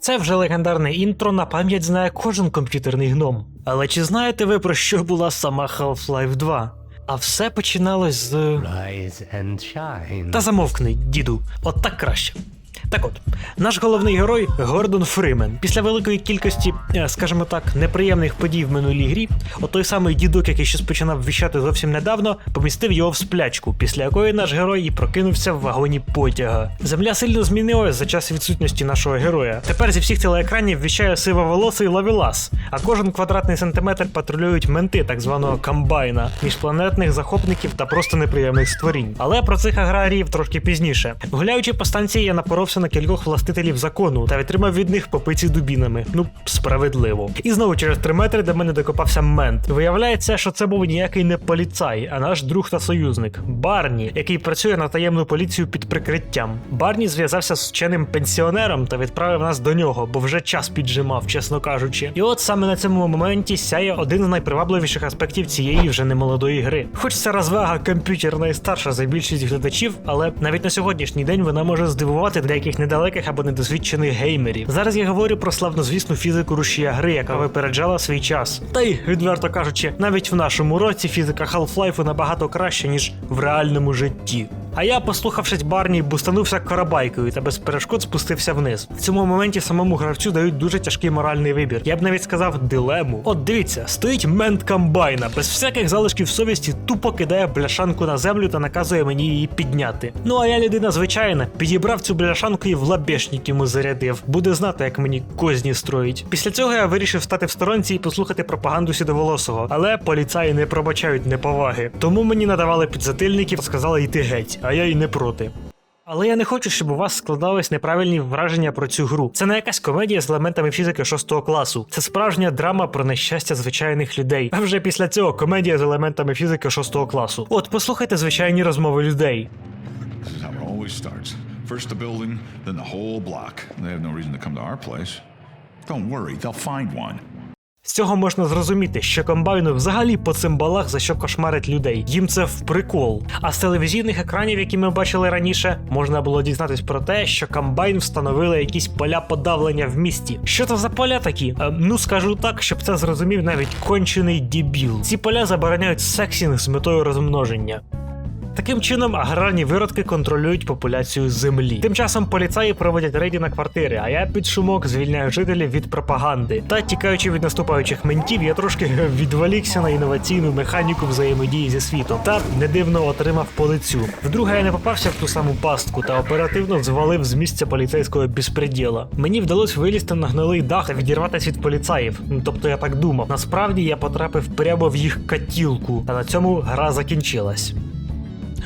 Це вже легендарне інтро на пам'ять знає кожен комп'ютерний гном. Але чи знаєте ви про що була сама Half-Life 2? А все починалось з. Rise and shine. Та замовкни, діду, от так краще. Так от, наш головний герой Гордон Фримен. Після великої кількості, е, скажімо так, неприємних подій в минулій грі, от той самий дідок, який щось починав віщати зовсім недавно, помістив його в сплячку, після якої наш герой і прокинувся в вагоні потяга. Земля сильно змінилась за час відсутності нашого героя. Тепер зі всіх телеекранів віщає сивоволосий лавілас, а кожен квадратний сантиметр патрулюють менти так званого комбайна, міжпланетних захопників та просто неприємних створінь. Але про цих аграріїв трошки пізніше. Гуляючи по станції, я напоровся на кількох властителів закону та відтримав від них по пиці дубінами. Ну, справедливо. І знову через три метри до мене докопався мент. Виявляється, що це був ніякий не поліцай, а наш друг та союзник Барні, який працює на таємну поліцію під прикриттям. Барні зв'язався з вченим пенсіонером та відправив нас до нього, бо вже час піджимав, чесно кажучи. І от саме на цьому моменті сяє один з найпривабливіших аспектів цієї вже немолодої гри. Хоч ця розвага комп'ютерна і старша за більшість глядачів, але навіть на сьогоднішній день вона може здивувати деяких недалеких або недосвідчених геймерів. Зараз я говорю про славнозвісну фізику рушія гри, яка випереджала свій час. Та й, відверто кажучи, навіть в нашому році фізика Half-Life набагато краще, ніж в реальному житті. А я, послухавшись Барні, бустанувся карабайкою та без перешкод спустився вниз. В цьому моменті самому гравцю дають дуже тяжкий моральний вибір. Я б навіть сказав дилему. От дивіться, стоїть мент комбайна, без всяких залишків совісті, тупо кидає бляшанку на землю та наказує мені її підняти. Ну а я людина звичайна, підібрав цю бляшанку і в лабешник йому зарядив. Буде знати, як мені козні строїть. Після цього я вирішив стати в сторонці і послухати пропаганду сідоволосого. Але поліцаї не пробачають неповаги. Тому мені надавали підзатильників, сказали йти геть, а я й не проти. Але я не хочу, щоб у вас складались неправильні враження про цю гру. Це не якась комедія з елементами фізики 6 класу. Це справжня драма про нещастя звичайних людей. А вже після цього комедія з елементами фізики 6 класу. От послухайте звичайні розмови людей. First the building, then the whole block. They have no reason to come to our place. Don't worry, they'll find one. З цього можна зрозуміти, що комбайну взагалі по цимбалах за що кошмарить людей. Їм це в прикол. А з телевізійних екранів, які ми бачили раніше, можна було дізнатись про те, що комбайн встановили якісь поля подавлення в місті. Що це за поля такі? Е, ну скажу так, щоб це зрозумів навіть кончений дебіл. Ці поля забороняють сексінг з метою розмноження. Таким чином, аграрні виродки контролюють популяцію землі. Тим часом поліцаї проводять рейді на квартири, а я під шумок звільняю жителів від пропаганди. Та тікаючи від наступаючих ментів, я трошки відволікся на інноваційну механіку взаємодії зі світом та не дивно отримав по лицю. Вдруге я не попався в ту саму пастку та оперативно звалив з місця поліцейського безпреділа. Мені вдалося вилізти на гнилий дах та відірватися від поліцаїв. Ну, Тобто я так думав. Насправді я потрапив прямо в їх катілку, та на цьому гра закінчилась.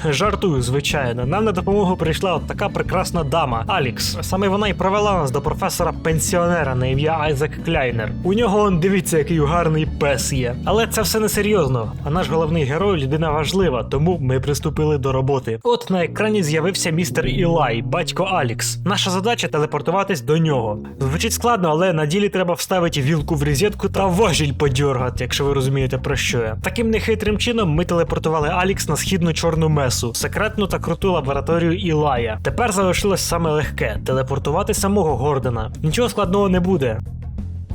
Жартую, звичайно. Нам на допомогу прийшла от така прекрасна дама Алікс. Саме вона й провела нас до професора пенсіонера на ім'я Айзек Кляйнер. У нього он дивіться, який гарний пес є. Але це все не серйозно. А наш головний герой людина важлива, тому ми приступили до роботи. От на екрані з'явився містер Ілай, батько Алікс. Наша задача телепортуватись до нього. Звучить складно, але на ділі треба вставити вілку в розетку та важіль подьоргати, якщо ви розумієте про що я. Таким нехитрим чином ми телепортували Алікс на східну чорну месу, секретну та круту лабораторію Ілая. Тепер залишилось саме легке телепортувати самого Гордона. Нічого складного не буде.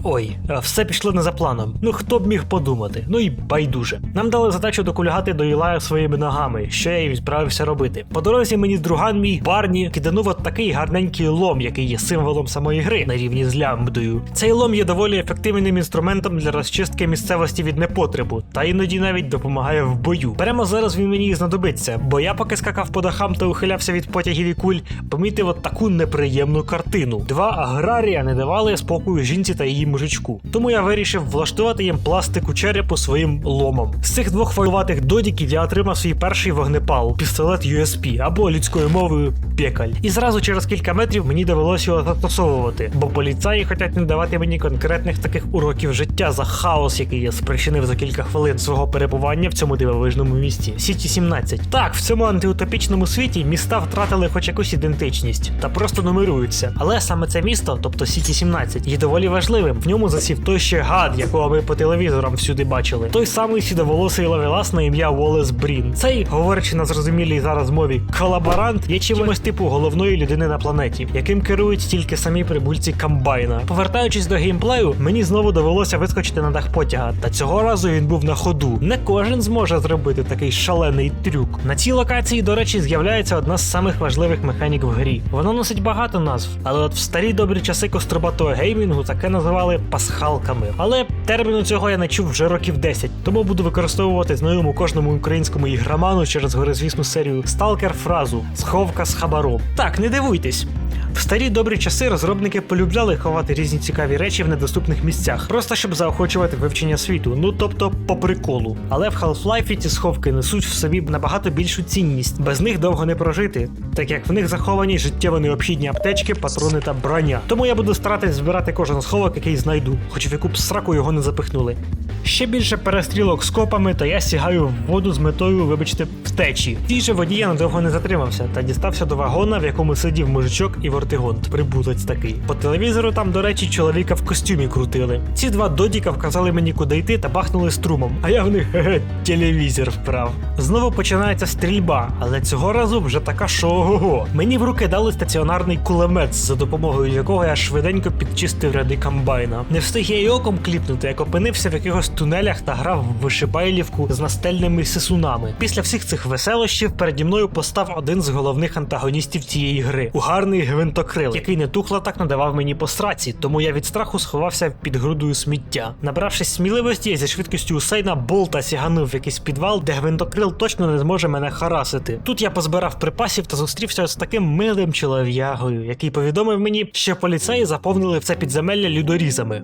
Ой, все пішло не за планом. Ну хто б міг подумати? Ну і байдуже. Нам дали задачу докулягати до Ілая своїми ногами, що я і відправився робити. По дорозі мені друган мій Барні киданув от такий гарненький лом, який є символом самої гри на рівні з лямбдою. Цей лом є доволі ефективним інструментом для розчистки місцевості від непотребу, та іноді навіть допомагає в бою. Прямо зараз він мені і знадобиться, бо я поки скакав по дахам та ухилявся від потягів і куль, помітив от таку неприємну картину. Два аграрія не давали спокою жінці та її мужичку. Тому я вирішив влаштувати їм пластику черепу своїм ломом. З цих двох файлуватих додіків я отримав свій перший вогнепал, пістолет USP або людською мовою пекаль. І зразу через кілька метрів мені довелося його застосовувати, бо поліцаї хочуть не давати мені конкретних таких уроків життя за хаос, який я спричинив за кілька хвилин свого перебування в цьому дивовижному місті. Сіті 17. Так, в цьому антиутопічному світі міста втратили хоч якусь ідентичність та просто нумеруються. Але саме це місто, тобто Сіті 17, є доволі важливим, В ньому засів той ще гад, якого ми по телевізорам всюди бачили. Той самий сідоволосий лавелас на ім'я Волес Брін. Цей, говорячи на зрозумілій зараз мові, колаборант є чимось типу головної людини на планеті, яким керують тільки самі прибульці комбайна. Повертаючись до геймплею, мені знову довелося вискочити на дах потяга, та цього разу він був на ходу. Не кожен зможе зробити такий шалений трюк. На цій локації, до речі, з'являється одна з самих важливих механік в грі. Вона носить багато назв, але от в старі добрі часи кострубатого геймінгу таке називали пасхалками. Але терміну цього я не чув вже років 10, тому буду використовувати знайому кожному українському ігроману через горизвісну серію Сталкер фразу сховка з хабаром. Так, не дивуйтесь. В старі добрі часи розробники полюбляли ховати різні цікаві речі в недоступних місцях, просто щоб заохочувати вивчення світу, ну тобто по приколу. Але в Half-Life ці сховки несуть в собі набагато більшу цінність. Без них довго не прожити, так як в них заховані життєво необхідні аптечки, патрони та броня. Тому я буду старатись збирати кожен сховок, який знайду, хоч в яку б сраку його не запихнули. Ще більше перестрілок з копами, то я сягаю в воду з метою, вибачте, втечі. Тій же воді я надовго не затримався та дістався до вагона, в якому сидів мужичок і вортигонт. Прибулець такий. По телевізору там, до речі, чоловіка в костюмі крутили. Ці два додіка вказали мені, куди йти, та бахнули струмом. А я в них ге телевізор вправ. Знову починається стрільба, але цього разу вже така що ого. Мені в руки дали стаціонарний кулемет, за допомогою якого я швиденько підчистив ряди комбайна. Не встиг я й оком кліпнути, як опинився в якихось тунелях та грав в вишибайлівку з настельними сисунами. Після всіх цих веселощів переді мною постав один з головних антагоністів цієї гри угарний гвинтокрил, який не тухла так надавав мені по сраці, тому я від страху сховався під грудою сміття. Набравшись сміливості, я зі швидкістю Усейна болта сяганув в якийсь підвал, де гвинтокрил точно не зможе мене харасити. Тут я позбирав припасів та зустрівся з таким милим чолов'ягою, який повідомив мені, що поліцеї заповнили це підземелля людорізами.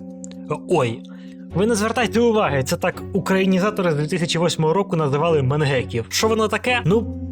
Ой. Ви не звертайте уваги, це так українізатори з 2008 року називали менгеків. Що воно таке? Ну.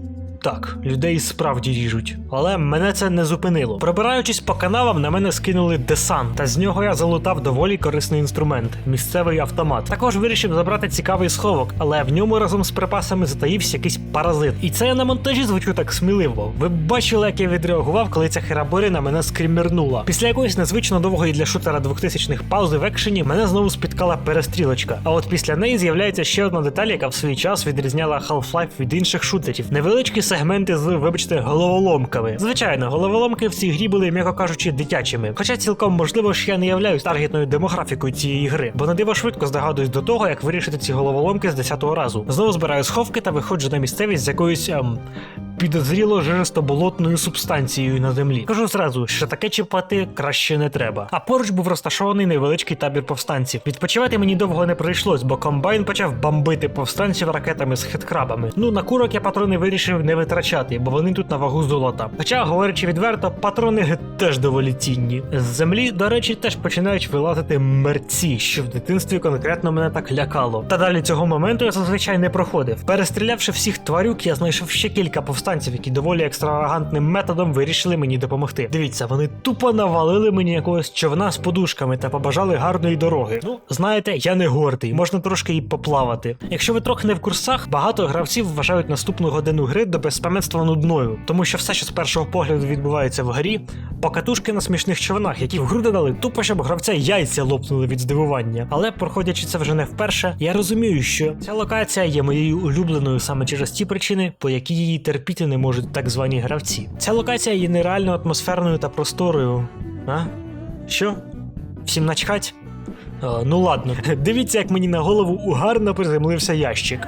Так, людей справді ріжуть, але мене це не зупинило. Пробираючись по канавам, на мене скинули десант, та з нього я залутав доволі корисний інструмент місцевий автомат. Також вирішив забрати цікавий сховок, але в ньому разом з припасами затаївся якийсь паразит. І це я на монтажі звучу так сміливо. Ви бачили, як я відреагував, коли ця хераборі на мене скримернула. Після якоїсь незвично довгої для шутера 2000-х паузи в екшені мене знову спіткала перестрілочка. А от після неї з'являється ще одна деталь, яка в свій час відрізняла Half-Life від інших шутерів. Невеличкі сегменти з, вибачте, головоломками. Звичайно, головоломки в цій грі були, м'яко кажучи, дитячими. Хоча цілком можливо, що я не являюсь таргетною демографікою цієї гри, бо на диво швидко здогадуюсь до того, як вирішити ці головоломки з 10-го разу. Знову збираю сховки та виходжу на місцевість з якоюсь ем, підозріло жиристо-болотною субстанцією на землі. Кажу зразу, що таке чіпати краще не треба. А поруч був розташований невеличкий табір повстанців. Відпочивати мені довго не прийшлось, бо комбайн почав бомбити повстанців ракетами з хиткрабами. Ну на курок я патрони вирішив не витрачати, бо вони тут на вагу золота. Хоча, говорячи відверто, патрони теж доволі цінні. З землі, до речі, теж починають вилазити мерці, що в дитинстві конкретно мене так лякало. Та далі цього моменту я зазвичай не проходив. Перестрілявши всіх тварюк, я знайшов ще кілька повстанців, які доволі екстравагантним методом вирішили мені допомогти. Дивіться, вони тупо навалили мені якогось човна з подушками та побажали гарної дороги. Ну, знаєте, я не гордий, можна трошки і поплавати. Якщо ви трохи не в курсах, багато гравців вважають наступну годину гри до безпам'ятства нудною, тому що все, що з першого погляду відбувається в грі, покатушки на смішних човнах, які в груди дали тупо, щоб гравця яйця лопнули від здивування. Але проходячи це вже не вперше, я розумію, що ця локація є моєю улюбленою саме через ті причини, по які її терпіти не можуть так звані гравці. Ця локація є нереально атмосферною та просторою. А? Що? Всім начхать? А, ну ладно, дивіться, як мені на голову угарно приземлився ящик.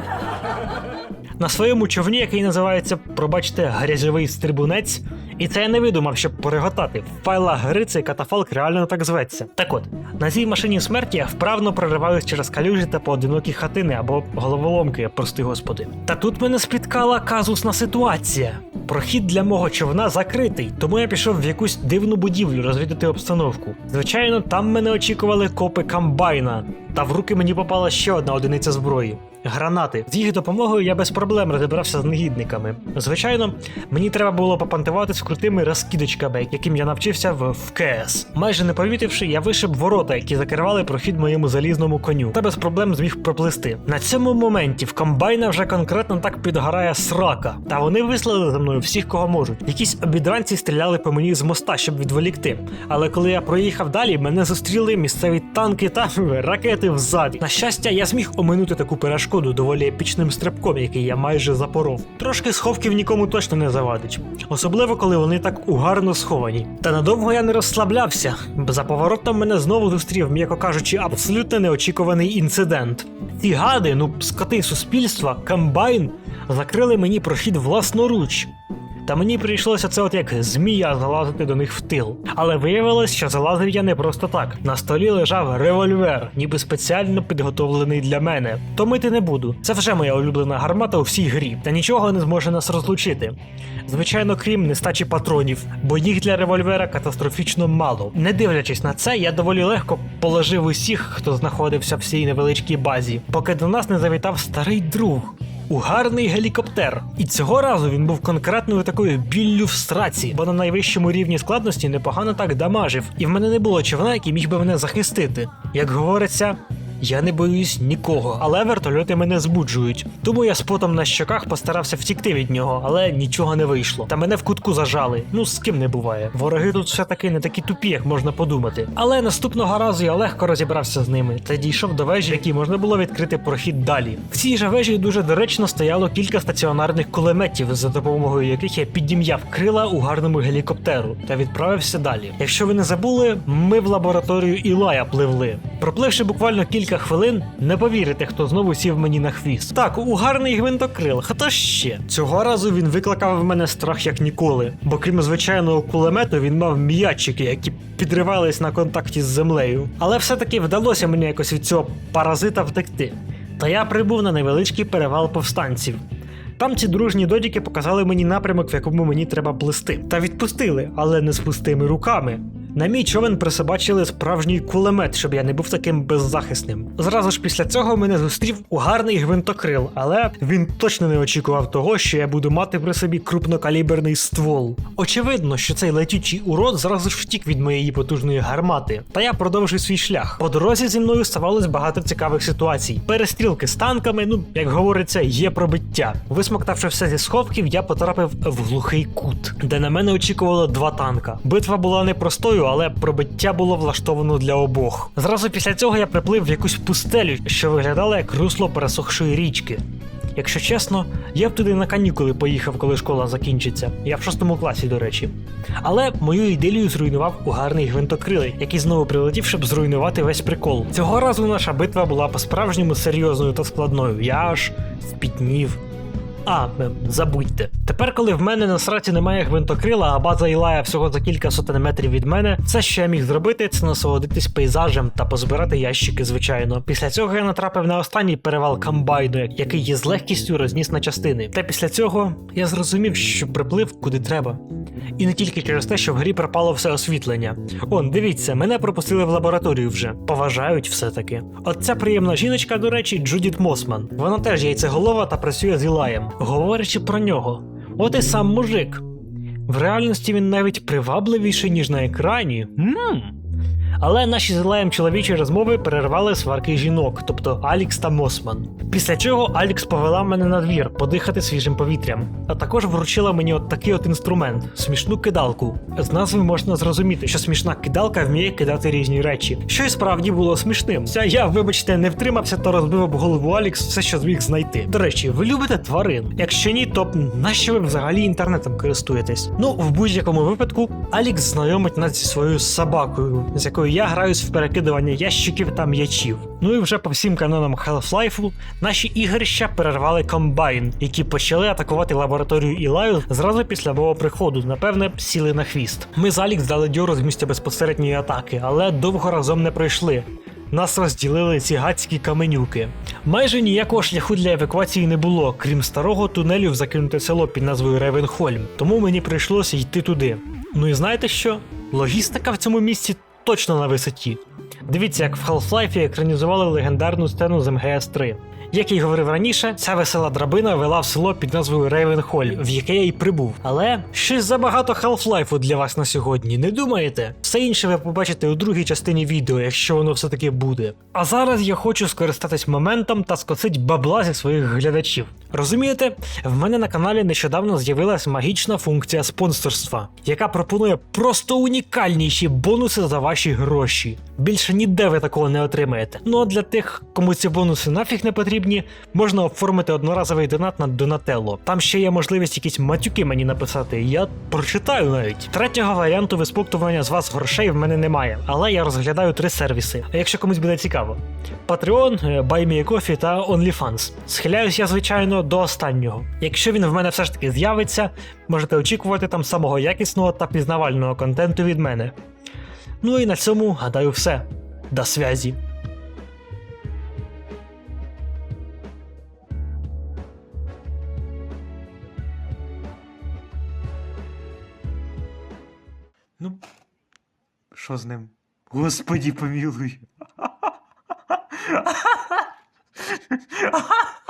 На своєму човні, який називається, пробачте, грязьовий стрибунець. І це я не видумав, щоб пореготати. В файлах гри цей катафалк реально так зветься. Так от, на цій машині смерті я вправно прориваюсь через калюжі та поодинокі хатини або головоломки, прости господи. Та тут мене спіткала казусна ситуація. Прохід для мого човна закритий, тому я пішов в якусь дивну будівлю розвідати обстановку. Звичайно, там мене очікували копи комбайна, та в руки мені попала ще одна одиниця зброї. Гранати. З їх допомогою я без проблем розібрався з негідниками. Звичайно, мені треба було попантувати з крутими розкидочками, яким я навчився в, в КС. Майже не помітивши, я вишиб ворота, які закривали прохід моєму залізному коню, та без проблем зміг проплисти. На цьому моменті в комбайна вже конкретно так підгорає срака, та вони вислали за мною всіх, кого можуть. Якісь обідранці стріляли по мені з моста, щоб відволікти. Але коли я проїхав далі, мене зустріли місцеві танки та ракети взаді. На щастя, я зміг оминути таку перешкоду доволі епічним стрибком, який я майже запоров. Трошки сховків нікому точно не завадить, особливо коли вони так угарно сховані. Та надовго я не розслаблявся, бо за поворотом мене знову зустрів, м'яко кажучи, абсолютно неочікуваний інцидент. Ці гади, ну скоти суспільства, комбайн, закрили мені прохід власноруч. Та мені прийшлося це от як змія залазити до них в тил. Але виявилось, що залазив я не просто так. На столі лежав револьвер, ніби спеціально підготовлений для мене. Томити не буду. Це вже моя улюблена гармата у всій грі, та нічого не зможе нас розлучити. Звичайно, крім нестачі патронів, бо їх для револьвера катастрофічно мало. Не дивлячись на це, я доволі легко положив усіх, хто знаходився в цій невеличкій базі, поки до нас не завітав старий друг. Угарний гелікоптер. І цього разу він був конкретною такою біллю в страці, бо на найвищому рівні складності непогано так дамажив, і в мене не було човна, який міг би мене захистити. Як говориться. Я не боюсь нікого, але вертольоти мене збуджують. Тому я з потом на щоках постарався втікти від нього, але нічого не вийшло. Та мене в кутку зажали. Ну з ким не буває. Вороги тут все таки не такі тупі, як можна подумати. Але наступного разу я легко розібрався з ними та дійшов до вежі, якій можна було відкрити прохід далі. В цій же вежі дуже доречно стояло кілька стаціонарних кулеметів, за допомогою яких я підім'яв крила у гарному гелікоптеру та відправився далі. Якщо ви не забули, ми в лабораторію Ілая пливли. Пропливши буквально кілька хвилин, не повірите, хто знову сів мені на хвіст. Так, у гарний гвинтокрил, хто ще? Цього разу він викликав в мене страх як ніколи, бо крім звичайного кулемету, він мав м'ячики, які підривались на контакті з землею. Але все-таки вдалося мені якось від цього паразита втекти. Та я прибув на невеличкий перевал повстанців. Там ці дружні додіки показали мені напрямок, в якому мені треба плисти. Та відпустили, але не з пустими руками. На мій човен присобачили справжній кулемет, щоб я не був таким беззахисним. Зразу ж після цього мене зустрів угарний гвинтокрил, але він точно не очікував того, що я буду мати при собі крупнокаліберний ствол. Очевидно, що цей летючий урод зразу ж втік від моєї потужної гармати, та я продовжив свій шлях. По дорозі зі мною ставалось багато цікавих ситуацій. Перестрілки з танками, ну як говориться, є пробиття. Висмоктавши все зі сховків, я потрапив в глухий кут, де на мене очікувало два танка. Битва була непростою, але пробиття було влаштовано для обох. Зразу після цього я приплив в якусь пустелю, що виглядала як русло пересохшої річки. Якщо чесно, я б туди на канікули поїхав, коли школа закінчиться. Я в шостому класі, до речі. Але мою ідилію зруйнував угарний гвинтокрилий, який знову прилетів, щоб зруйнувати весь прикол. Цього разу наша битва була по-справжньому серйозною та складною. Я аж спітнів. А, забудьте. Тепер, коли в мене на сраці немає гвинтокрила, а база Ілая всього за кілька сотень метрів від мене, все, що я міг зробити, це насолодитись пейзажем та позбирати ящики, звичайно. Після цього я натрапив на останній перевал комбайну, який є з легкістю розніс на частини. Та після цього я зрозумів, що приплив куди треба. І не тільки через те, що в грі пропало все освітлення. Он, дивіться, мене пропустили в лабораторію вже. Поважають все-таки. От ця приємна жіночка, до речі, Джудіт Мосман. Вона теж яйцеголова та працює з Ілаєм. Говорячи про нього, от і сам мужик. В реальності він навіть привабливіший, ніж на екрані. Ммм. Але наші з Ілаєм чоловічі розмови перервали сварки жінок, тобто Алікс та Мосман. Після чого Алікс повела мене на двір подихати свіжим повітрям, а також вручила мені от такий от інструмент смішну кидалку. З назви можна зрозуміти, що смішна кидалка вміє кидати різні речі, що й справді було смішним. Ця я, вибачте, не втримався та розбив об голову Алікс все, що зміг знайти. До речі, ви любите тварин? Якщо ні, то нащо ви взагалі інтернетом користуєтесь? Ну, в будь-якому випадку, Алікс знайомить нас зі своєю собакою, з якою я граюсь в перекидування ящиків та м'ячів. Ну і вже по всім канонам Half-Life наші ігрища перервали комбайн, які почали атакувати лабораторію Ілаю зразу після мого приходу. Напевне, сіли на хвіст. Ми з Алікс дали дьору з місця безпосередньої атаки, але довго разом не пройшли. Нас розділили ці гадські каменюки. Майже ніякого шляху для евакуації не було, крім старого тунелю в закинуте село під назвою Ревенхольм, тому мені прийшлося йти туди. Ну і знаєте що? Логістика в цьому місці точно на висоті. Дивіться, як в Half-Life екранізували легендарну сцену з МГС 3. Як й говорив раніше, ця весела драбина вела в село під назвою Рейвенхоль, в яке я й прибув. Але щось забагато Half-Life для вас на сьогодні, не думаєте? Все інше ви побачите у другій частині відео, якщо воно все-таки буде. А зараз я хочу скористатись моментом та скоцить бабла зі своїх глядачів. Розумієте, в мене на каналі нещодавно з'явилась магічна функція спонсорства, яка пропонує просто унікальніші бонуси за ваші гроші. Більше ніде ви такого не отримаєте. Ну а для тих, кому ці бонуси нафіг не потрібні, можна оформити одноразовий донат на Донателло. Там ще є можливість якісь матюки мені написати, я прочитаю навіть. Третього варіанту висмоктування з вас грошей в мене немає, але я розглядаю три сервіси. А якщо комусь буде цікаво: Patreon, е, BuyMeACoffee та OnlyFans. Схиляюсь я, звичайно, до останнього. Якщо він в мене все ж таки з'явиться, можете очікувати там самого якісного та пізнавального контенту від мене. Ну і на цьому, гадаю, все. До связі. Що з ним? Господі помілуй.